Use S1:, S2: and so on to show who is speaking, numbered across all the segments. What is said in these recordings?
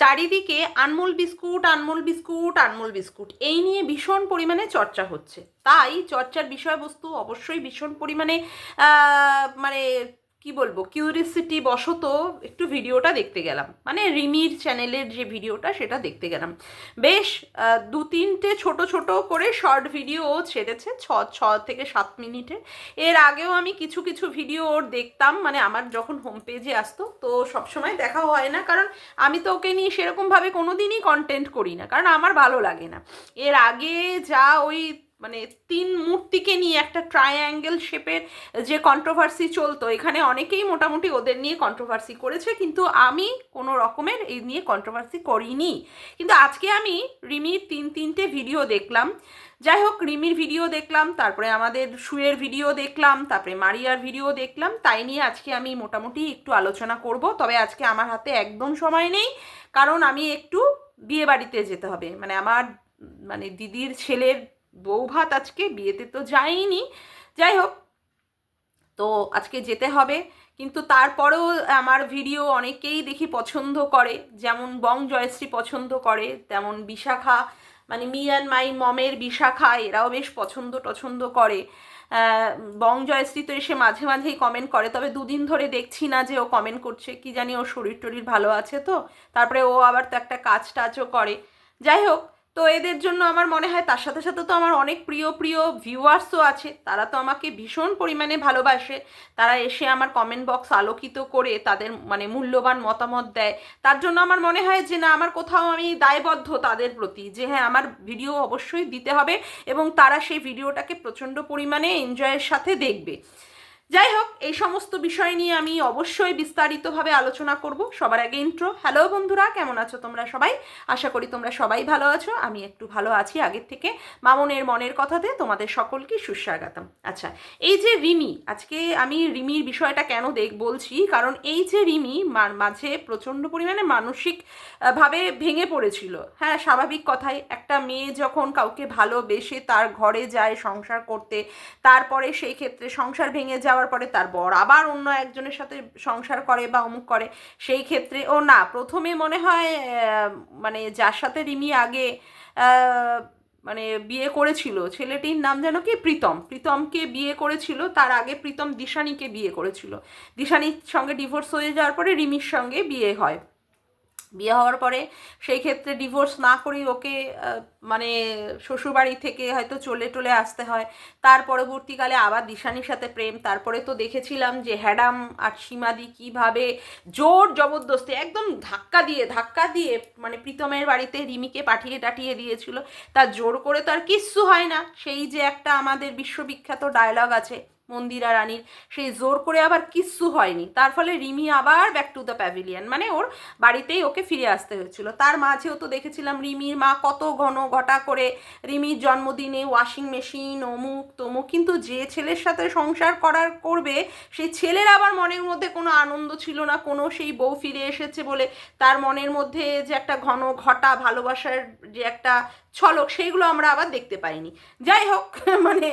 S1: চারিদিকে Anmol biscuit Anmol biscuit Anmol biscuit. এই নিয়ে ভীষণ পরিমাণে চর্চা হচ্ছে। তাই চর্চার বিষয়বস্তু অবশ্যই ভীষণ পরিমাণে মানে কি বলব কিউরিসিটি বশত একটু ভিডিওটা দেখতে গেলাম। মানে রিমির চ্যানেলের যে ভিডিওটা, সেটা দেখতে গেলাম। বেশ দু তিনটে ছোট ছোট করে শর্ট ভিডিও ও ছেড়েছে, ছ ছ থেকে সাত মিনিটে। এর আগেও আমি কিছু কিছু ভিডিও ওর দেখতাম মানে আমার যখন হোম পেজে আসতো, তো সবসময় দেখা হয় না। কারণ আমি তো ওকে নিয়ে সেরকমভাবে কোনো দিনই কন্টেন্ট করি না, কারণ আমার ভালো লাগে না। এর আগে যা ওই মানে তিন মূর্তিকে নিয়ে একটা ট্রায়াঙ্গেল শেপের যে কন্ট্রোভার্সি চলতো, এখানে অনেকেই মোটামুটি ওদের নিয়ে কন্ট্রোভার্সি করেছে, কিন্তু আমি কোনো রকমের এই নিয়ে কন্ট্রোভার্সি করিনি। কিন্তু আজকে আমি রিমির তিন তিনটে ভিডিও দেখলাম। যাই হোক, রিমির ভিডিও দেখলাম, তারপরে আমাদের শুয়ের ভিডিও দেখলাম, তারপরে মারিয়ার ভিডিও দেখলাম, তাই নিয়ে আজকে আমি মোটামুটি একটু আলোচনা করব। তবে আজকে আমার হাতে একদম সময় নেই, কারণ আমি একটু বিয়ে বাড়িতে যেতে হবে। মানে আমার মানে দিদির ছেলের বউ ভাত আজকে বিয়েতে তো যাইনি। যাই হোক, তো আজকে যেতে হবে। কিন্তু তারপরেও আমার ভিডিও অনেকেই দেখি পছন্দ করে। যেমন বং জয়শ্রী পছন্দ করে, তেমন বিশাখা মানে মি অ্যান্ড মাই মমের বিশাখা, এরাও বেশ পছন্দ টছন্দ করে। বং জয়শ্রী তো এসে মাঝে মাঝেই কমেন্ট করে, তবে দুদিন ধরে দেখছি না যে ও কমেন্ট করছে। কি জানি ওর শরীর টরীর ভালো আছে তো। তারপরে ও আবার তো একটা কাজ টাজও করে। যাই হোক তো এদের জন্য আমার মনে হয় তার সাথে সাথে তো আমার অনেক প্রিয় প্রিয় ভিউয়ার্সও আছে। তারা তো আমাকে ভীষণ পরিমাণে ভালোবাসে। তারা এসে আমার কমেন্ট বক্স আলোকিত করে তাদের মানে মূল্যবান মতামত দেয়। তার জন্য আমার মনে হয় যে, না, আমার কোথাও আমি দায়বদ্ধ তাদের প্রতি যে হ্যাঁ আমার ভিডিও অবশ্যই দিতে হবে এবং তারা সেই ভিডিওটাকে প্রচণ্ড পরিমাণে এনজয়ের সাথে দেখবে। যাই হোক এই সমস্ত বিষয় নিয়ে আমি অবশ্যই বিস্তারিতভাবে আলোচনা করব। সবার আগে ইন্ট্রো হ্যালো বন্ধুরা কেমন আছো তোমরা সবাই? আশা করি তোমরা সবাই ভালো আছো। আমি একটু ভালো আছি আগের থেকে মামনের মনের কথাতে। তোমাদের সকলকে সুস্বাগতম। আচ্ছা এই যে রিমি আজকে আমি রিমির বিষয়টা কেন দেখ বলছি? কারণ এই যে রিমি মাঝে প্রচণ্ড পরিমাণে মানসিক আহ, ভাবে ভেঙে পড়েছিল। হ্যাঁ স্বাভাবিক কথাই। একটা মেয়ে যখন কাউকে ভালোবেসে তার ঘরে যায় সংসার করতে তারপরে সেই ক্ষেত্রে সংসার ভেঙে যাওয়ার পরে তার বর আবার অন্য একজনের সাথে সংসার করে বা অমুক করে, সেই ক্ষেত্রে, ও না, প্রথমে মনে হয় মানে যার সাথে রিমি আগে মানে বিয়ে করেছিল, ছেলেটির নাম যেন কি? প্রীতম। প্রীতমকে বিয়ে করেছিল, তার আগে প্রীতম দিশানিকে বিয়ে করেছিল। দিশানির সঙ্গে ডিভোর্স হয়ে যাওয়ার পরে রিমির সঙ্গে বিয়ে হয়। বিয়ে হওয়ার পরে সেই ক্ষেত্রে ডিভোর্স না করেই ওকে মানে শ্বশুরবাড়ি থেকে হয়তো চলে টলে আসতে হয়। তার পরবর্তীকালে আবার দিশানির সাথে প্রেম। তারপরে তো দেখেছিলাম যে হ্যাডাম আর সীমাদি কীভাবে জোর জবরদস্তি, একদম ধাক্কা দিয়ে ধাক্কা দিয়ে মানে প্রীতমের বাড়িতে রিমিকে পাঠিয়ে টাঠিয়ে দিয়েছিল। তা জোর করে তো আর কিচ্ছু হয় না। সেই যে একটা আমাদের বিশ্ববিখ্যাত ডায়লগ আছে। মন্দিরা রানীর। সেই জোর করে আবার কিচ্ছু হয়নি। তার ফলে রিমি আবার ব্যাক টু দ্য প্যাভিলিয়ন মানে ওর বাড়িতেই ওকে ফিরে আসতে হয়েছিল। তার মাঝেও তো দেখেছিলাম রিমির মা কত ঘন ঘটা করে রিমির জন্মদিনে ওয়াশিং মেশিন অমুক তমুক, কিন্তু যে ছেলের সাথে সংসার করার করবে সেই ছেলের আবার মনের মধ্যে কোনো আনন্দ ছিল না, কোনো সেই বউ ফিরে এসেছে বলে তার মনের মধ্যে যে একটা ঘন ঘটা ভালোবাসার যে একটা ছলক, সেইগুলো আমরা আবার দেখতে পাইনি। যাই হোক মানে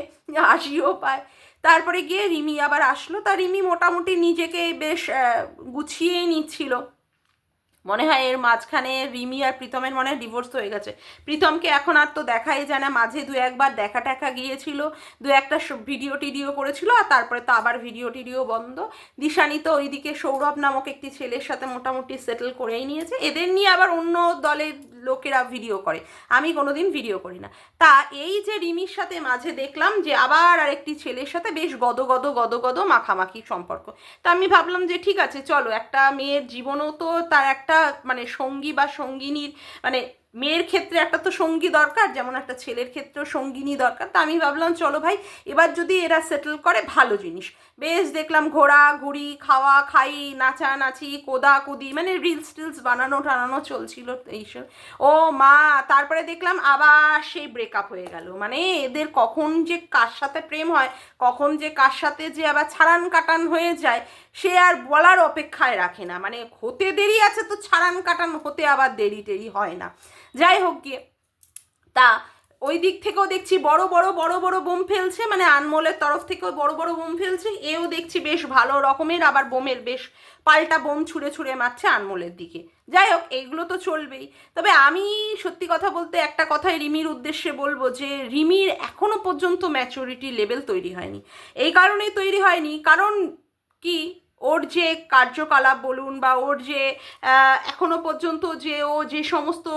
S1: হাসিও পায়। তারপরে গিয়ে রিমি আবার আসলো। তা রিমি মোটামুটি নিজেকে বেশ গুছিয়েই নিচ্ছিল। মনে হয় এর মাঝখানে রিমি আর প্রীতমের মনে হয় ডিভোর্স হয়ে গেছে। প্রীতমকে এখন আর তো দেখাই যায় না। মাঝে দু একবার দেখা টাকা গিয়েছিল, দু একটা ভিডিও টিডিও করেছিল আর তারপরে তো আবার ভিডিও টিডিও বন্ধ। দিশানি তো ওইদিকে সৌরভ নামক একটি ছেলের সাথে মোটামুটি সেটেল করেই নিয়েছে। এদের নিয়ে আবার অন্য দলের লোকেরা ভিডিও করে। আমি কোনোদিন ভিডিও করি না। তা এই যে রিমির সাথে মাঝে দেখলাম যে আবার আরেকটি ছেলের সাথে বেশ গদগদ গদগদ গদ গদ মাখামাখি সম্পর্ক। তা আমি ভাবলাম যে ঠিক আছে, চলো, একটা মেয়ের জীবনও তো তার একটা মানে সঙ্গী বা সঙ্গিনীর মানে মেয়ের ক্ষেত্রে একটা তো সঙ্গী দরকার, যেমন একটা ছেলের ক্ষেত্রেও সঙ্গিনী দরকার। তা আমি ভাবলাম, চলো ভাই, এবার যদি এরা সেটেল করে, ভালো জিনিস। বেশ, দেখলাম ঘোরা, ঘুরি, খাওয়া, খাই নাচানাচি কোদা, কুদি মানে রিলস টিলস বানানো, টানানো চলছিল এইসব। ও মা, তারপরে দেখলাম আবার সেই ব্রেকআপ হয়ে গেল। মানে এদের কখন যে কার সাথে প্রেম হয়, কখন যে কার সাথে যে আবার ছাড়ান কাটান হয়ে যায়, সে আর বলার অপেক্ষায় রাখে না। মানে হতে দেরি আছে তো ছাড়ান কাটান হতে আবার দেরি টেরি হয় না। যাই হোক গিয়ে। তা, ওই দিক থেকেও দেখছি বড় বড় বড় বড় বোম ফেলছে মানে আনমোলের তরফ থেকেও বড় বড় বোম ফেলছে, এও দেখছি বেশ ভালো রকমের, আবার বোমের বেশ পাল্টা বোম ছুঁড়ে ছুঁড়ে মারছে আনমোলের দিকে। যাই হোক, এইগুলো তো চলবেই। তবে আমি সত্যি কথা বলতে একটা কথাই রিমির উদ্দেশ্যে বলব যে, রিমির এখনও পর্যন্ত ম্যাচুরিটি লেভেল তৈরি হয়নি। এই কারণেই তৈরি হয়নি, কারণ কি? ওর যে কার্যকলাপ বলুন বা ওর যে এখনও পর্যন্ত যে ও যে সমস্ত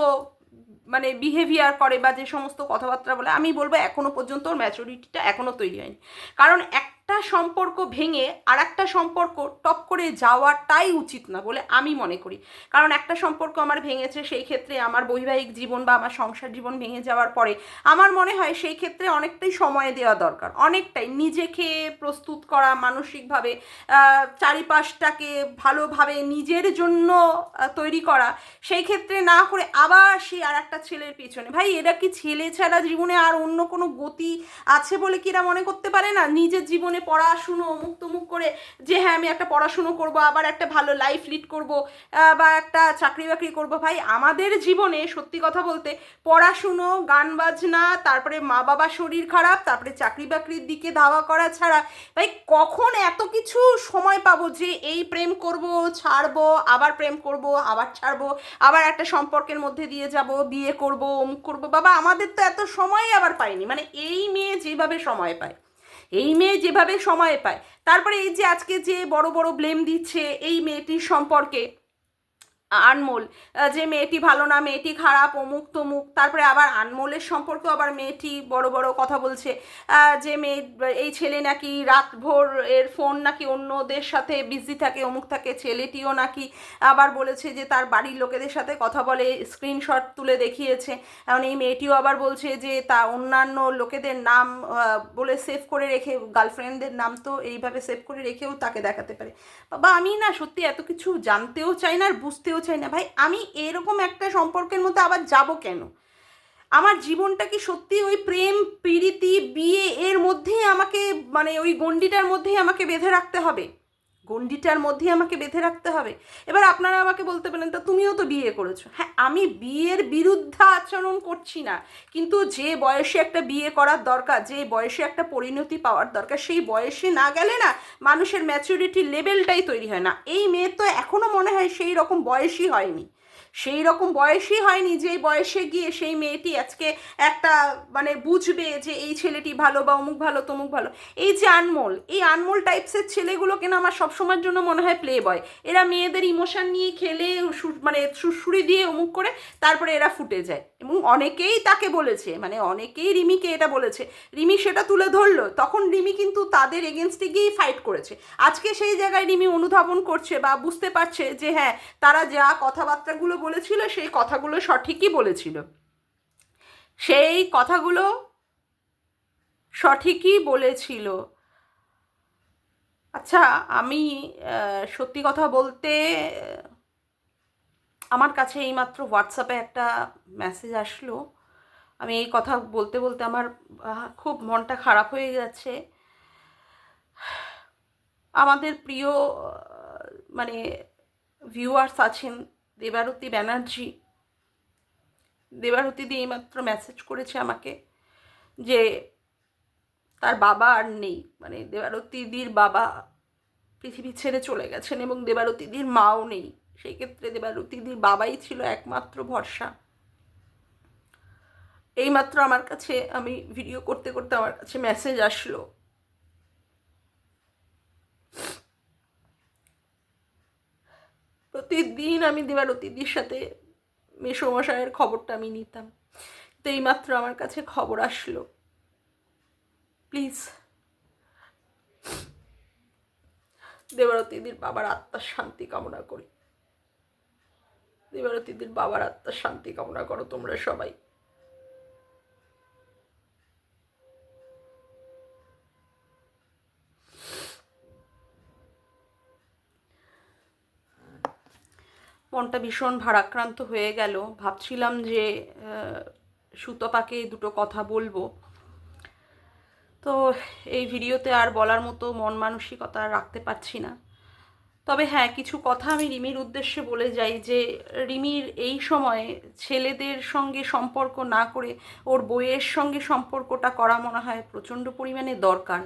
S1: মানে বিহেভিয়ার করে বা যে সমস্ত কথাবার্তা বলে, আমি বলব এখনও পর্যন্ত ওর ম্যাচুরিটিটা এখনও তৈরি হয়নি। কারণ একটা সম্পর্ক ভেঙে আর একটা সম্পর্ক টপ করে যাওয়াটাই উচিত না বলে আমি মনে করি। কারণ একটা সম্পর্ক আমার ভেঙেছে, সেই ক্ষেত্রে আমার বৈবাহিক জীবন বা আমার সংসার জীবন ভেঙে যাওয়ার পরে আমার মনে হয় সেই ক্ষেত্রে অনেকটাই সময় দেওয়া দরকার। অনেকটাই নিজেকে প্রস্তুত করা, মানসিকভাবে চারিপাশটাকে ভালোভাবে নিজের জন্য তৈরি করা, সেই ক্ষেত্রে না করে আবার সেই আর একটা ছেলের পিছনে। ভাই, এরা কি ছেলে ছাড়া জীবনে আর অন্য কোনো গতি আছে বলে কি এরা মনে করতে পারে না? নিজের জীবনে পড়াশুনো অমুক তমুক করে যে হ্যাঁ আমি একটা পড়াশুনো করব, আবার একটা ভালো লাইফ লিড করব বা একটা চাকরি বাকরি করব। ভাই, আমাদের জীবনে সত্যি কথা বলতে পড়াশুনো গান বাজনা তারপরে মা বাবা শরীর খারাপ, তারপরে চাকরি বাকরির দিকে ধাওয়া করা ছাড়া, ভাই, কখন এত কিছু সময় পাবো যে এই প্রেম করব, ছাড়বো, আবার প্রেম করব, আবার ছাড়বো, আবার একটা সম্পর্কের মধ্যে দিয়ে যাব, বিয়ে করব, অমুক করব। বাবা, আমাদের তো এত সময় আবার পাইনি। মানে এই মেয়ে যেভাবে সময় পায়। এই মেয়ে যেভাবে সময় পায়, তারপরে এই যে আজকে যে বড় বড় ব্লেম দিচ্ছে এই মেয়েটির সম্পর্কে আনমোল যে মেয়েটি ভালো না, মেয়েটি খারাপ, অমুক তমুক, তারপরে আবার আনমোলের সম্পর্কেও আবার মেয়েটি বড় বড় কথা বলছে। যে মেয়ে, এই ছেলে নাকি রাতভর এর ফোন নাকি অন্যদের সাথে বিজি থাকে, অমুক থাকে, ছেলেটিও নাকি আবার বলেছে যে তার বাড়ির লোকেদের সাথে কথা বলে স্ক্রিনশট তুলে দেখিয়েছে। এখন এই মেয়েটিও আবার বলছে যে তা অন্যান্য লোকেদের নাম বলে সেভ করে রেখে গার্লফ্রেন্ডদের নাম তো এইভাবে সেভ করে রেখেও তাকে দেখাতে পারে। বাবা আমি না সত্যি এত কিছু জানতেও চাই না আর বুঝতেও চাই না। ভাই, আমি এরকম একটা সম্পর্কের মধ্যে আবার যাব কেন? আমার জীবনটা কি সত্যি ওই প্রেম, প্রীতি, বিয়ে এর মধ্যেই আমাকে মানে ওই গণ্ডিটার মধ্যেই আমাকে বেঁধে রাখতে হবে? গণ্ডিটার মধ্যেই আমাকে বেঁধে রাখতে হবে। এবার আপনারা আমাকে বলতে পারেন, তা তুমিও তো বিয়ে করেছ? হ্যাঁ আমি বিয়ের বিরুদ্ধে আচরণ করছি না। কিন্তু যে বয়সে একটা বিয়ে করার দরকার, যে বয়সে একটা পরিণতি পাওয়ার দরকার, সেই বয়সে না গেলে না মানুষের ম্যাচুরিটি লেভেলটাই তৈরি হয় না। এই মেয়ে তো এখনও মনে হয় সেই রকম বয়সই হয়নি। সেই রকম বয়সই হয়নি যে বয়সে গিয়ে সেই মেয়েটি আজকে একটা মানে বুঝবে যে এই ছেলেটি ভালো বা অমুক ভালো, তমুক ভালো। এই যে আনমোল, এই আনমোল টাইপসের ছেলেগুলোকে না আমার সবসময়ের জন্য মনে হয় প্লে বয় এরা মেয়েদের ইমোশন নিয়ে খেলে মানে সুরসুরি দিয়ে অমুক করে, তারপরে এরা ফুটে যায়। এবং অনেকেই তাকে বলেছে মানে অনেকেই রিমিকে এটা বলেছে, রিমি সেটা তুলে ধরলো। তখন রিমি কিন্তু তাদের এগেনস্টে গিয়েই ফাইট করেছে। আজকে সেই জায়গায় রিমি অনুধাবন করছে বা বুঝতে পারছে যে হ্যাঁ তারা যা কথাবার্তাগুলো বলেছিল, সেই কথাগুলো সঠিকই বলেছিল। সেই কথাগুলো সঠিকই বলেছিল। আচ্ছা আমি সত্যি কথা বলতে আমার কাছে এইমাত্র হোয়াটসঅ্যাপে একটা মেসেজ আসলো। আমি এই কথা বলতে বলতে আমার খুব মনটা খারাপ হয়ে যাচ্ছে আমাদের প্রিয় মানে ভিউয়ার্স আছেন দেবারতী ব্যানার্জি। দেবারতী দিয়ে এইমাত্র মেসেজ করেছে আমাকে যে তার বাবা আর নেই। মানে দেবারতীদির বাবা পৃথিবী ছেড়ে চলে গেছেন এবং দেবারতীদির মাও নেই। সেই ক্ষেত্রে দেবারতীদির বাবাই ছিল একমাত্র ভরসা। এইমাত্র আমার কাছে আমি ভিডিও করতে করতে আমার কাছে মেসেজ আসলো। প্রতিদিন আমি দেবারতীদির সাথে মেসমশায়ের খবরটা আমি নিতাম। তো এইমাত্র আমার কাছে খবর আসলো। প্লিজ। দেবারতীদির বাবার আত্মার শান্তি কামনা করি। দেবারতীদির বাবার আত্মার শান্তি কামনা করো তোমরা সবাই। মনটা ভীষণ ভারাক্রান্ত হয়ে গেল। ভাবছিলাম যে সুতপাকে দুটো কথা বলব। তো এই ভিডিওতে আর বলার মতো মন মানসিকতা রাখতে পারছি না। তবে হ্যাঁ কিছু কথা আমি রিমির উদ্দেশ্যে বলে যাই যে, রিমির এই সময়ে ছেলেদের সঙ্গে সম্পর্ক না করে ওর বইয়ের সঙ্গে সম্পর্কটা করা মনে হয় প্রচণ্ড পরিমাণে দরকার।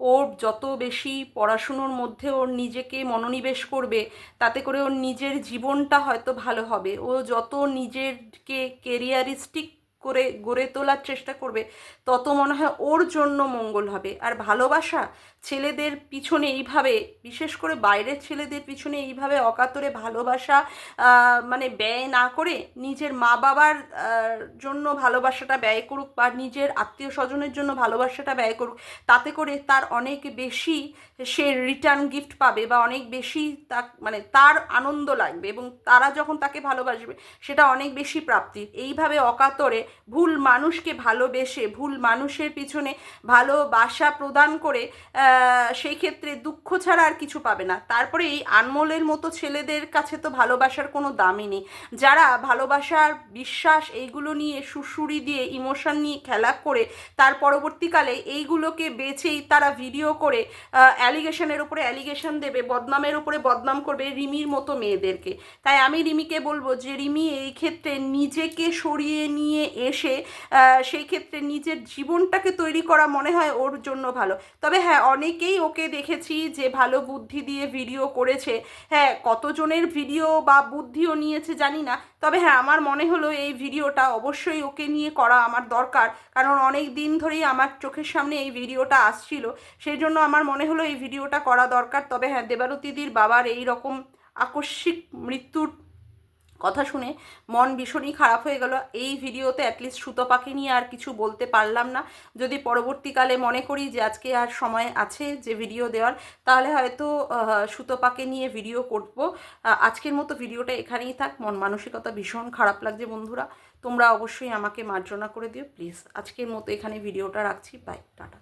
S1: ওর যত বেশি পড়াশুনোর মধ্যে ওর নিজেকে মনোনিবেশ করবে, তাতে করে ওর নিজের জীবনটা হয়তো ভালো হবে। ও যত নিজেরকে কেরিয়ারিস্টিক করে, গড়ে তোলার চেষ্টা করবে, তত মনে হয় ওর জন্য মঙ্গল হবে। আর ভালোবাসা ছেলেদের পিছনে এইভাবে, বিশেষ করে বাইরের ছেলেদের পিছনে এইভাবে অকাতরে ভালোবাসা মানে ব্যয় না করে নিজের মা বাবার জন্য ভালোবাসাটা ব্যয় করুক বা নিজের আত্মীয় স্বজনের জন্য ভালোবাসাটা ব্যয় করুক, তাতে করে তার অনেক বেশি সে রিটার্ন গিফট পাবে বা অনেক বেশি তা মানে তার আনন্দ লাগবে এবং তারা যখন তাকে ভালোবাসবে, সেটা অনেক বেশি প্রাপ্তি। এইভাবে অকাতরে ভুল মানুষকে ভালোবেসে, ভুল মানুষের পিছনে ভালোবাসা প্রদান করে সেই ক্ষেত্রে দুঃখ ছাড়া আর কিছু পাবে না। তারপরে এই আনমোলের মতো ছেলেদের কাছে তো ভালোবাসার কোনো দামই নেই। যারা ভালোবাসার বিশ্বাস, এইগুলো নিয়ে সুশুরি দিয়ে ইমোশন নিয়ে খেলা করে, তার পরবর্তীকালে এইগুলোকে বেছেই তারা ভিডিও করে অ্যালিগেশনের উপরে অ্যালিগেশন দেবে, বদনামের উপরে বদনাম করবে রিমির মতো মেয়েদেরকে। তাই আমি রিমিকে বলব যে রিমি এই ক্ষেত্রে নিজেকে সরিয়ে নিয়ে এসে সেই ক্ষেত্রে নিজের জীবনটাকে তৈরি করা মনে হয় ওর জন্য ভালো। তবে হ্যাঁ অনেকেই ওকে দেখেছি যে ভালো বুদ্ধি দিয়ে ভিডিও করেছে। হ্যাঁ কতজনের ভিডিও বা বুদ্ধিও নিয়েছে জানি না। তবে হ্যাঁ আমার মনে হলো এই ভিডিওটা অবশ্যই ওকে নিয়ে করা আমার দরকার। কারণ অনেক দিন ধরেই আমার চোখের সামনে এই ভিডিওটা আসছিল। সেই জন্য আমার মনে হলো এই ভিডিওটা করা দরকার। তবে হ্যাঁ দেবারতীদির বাবার এই রকম আকস্মিক মৃত্যুর কথা শুনে মন ভীষণই খারাপ হয়ে গেল। এই ভিডিওতে অ্যাটলিস্ট সুতপাকে নিয়ে আর কিছু বলতে পারলাম না। যদি পরবর্তীকালে মনে করি যে আজকে আর সময় আছে যে ভিডিও দেওয়ার, তাহলে হয়তো সুতপাকে নিয়ে ভিডিও করব। আজকের মতো ভিডিওটা এখানেই থাক। মন মানসিকতা ভীষণ খারাপ লাগছে বন্ধুরা। তোমরা অবশ্যই আমাকে মার্জনা করে দিও। প্লিজ, আজকের মতো এখানে ভিডিওটা রাখছি। Bye, tata.